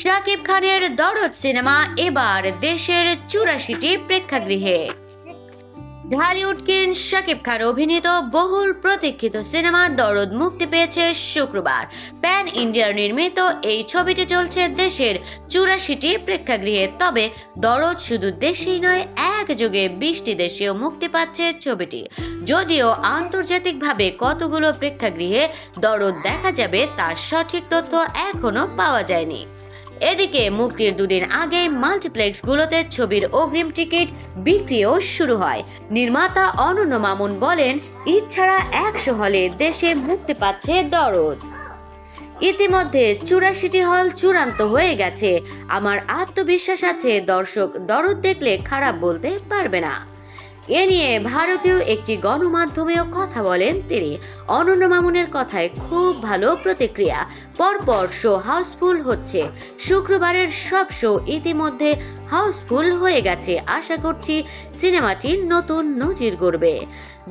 শাকিব খানের দরদ সিনেমা এবার দেশের চুরাশিটি প্রেক্ষাগৃহে। ঢালিউড কিং শাকিব খান অভিনীত বহুল প্রতীক্ষিত সিনেমা দরদ মুক্তি পেয়েছে শুক্রবার। প্যান ইন্ডিয়ার নির্মিত এই ছবিটি চলছে দেশের চুরাশিটি প্রেক্ষাগৃহে। তবে দরদ শুধু দেশেই নয়, একযোগে বিশটি দেশেও মুক্তি পাচ্ছে ছবিটি। যদিও আন্তর্জাতিকভাবে কতগুলো প্রেক্ষাগৃহে দরদ দেখা যাবে তার সঠিক তথ্য এখনও পাওয়া যায়নি। এদিকে মুক্তির দুদিন আগে মাল্টিপ্লেক্সগুলোতে ছবির অগ্রিম টিকিট বিক্রিও শুরু হয়। নির্মাতা অনন্য মামুন বলেন, ঈদ একশো হলে দেশে মুক্তি পাচ্ছে দরদ। ইতিমধ্যে চুরাশিটি হল চূড়ান্ত হয়ে গেছে। আমার আত্মবিশ্বাস আছে, দর্শক দরদ দেখলে খারাপ বলতে পারবে না। এ নিয়ে ভারতীয় একটি গণমাধ্যমেও কথা বলেন তিনি। অনন্য মামুনের কথায় খুব ভালো প্রতিক্রিয়া। পরপর শো হাউসফুল হচ্ছে। শুক্রবারের সব শো ইতিমধ্যে হাউসফুল হয়ে গেছে। আশা করছি সিনেমাটি নতুন নজির গড়বে।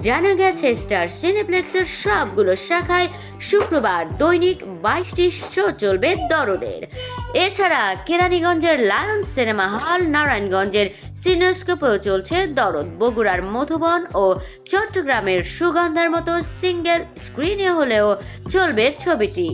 জানা গেছে, স্টার সিনেপ্লেক্সের সবগুলো শাখায় শুক্রবার দৈনিক বাইশটি শো চলবে দরদের। এছাড়া কেরানীগঞ্জের লায়ন সিনেমা হল, নারায়ণগঞ্জের সিনেস্কোপেও চলছে দরদ। বগুড়ার মধুবন ও চট্টগ্রামের সুগন্ধার মতো সিঙ্গেল স্ক্রিনে হলেও চলবে ছবিটি।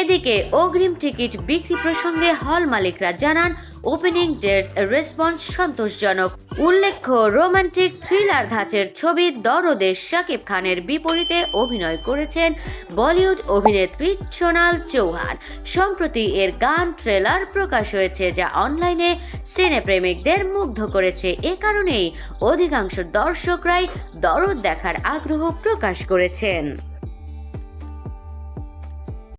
এদিকে অগ্রিম টিকিট বিক্রি প্রসঙ্গে হল মালিকরা জানান ওপেনিং ডেটস রেসপন্স সন্তোষজনক। উল্লেখ্য রোমান্টিক থ্রিলার ধাঁচের ছবি দরদে শাকিব খানের বিপরীতে অভিনয় করেছেন বলিউড অভিনেত্রী সোনাল চৌহান। সম্প্রতি এর গান ট্রেলার প্রকাশ হয়েছে, যা অনলাইনে সিনেপ্রেমিকদের মুগ্ধ করেছে। এ কারণেই অধিকাংশ দর্শকরাই দরদ দেখার আগ্রহ প্রকাশ করেছেন।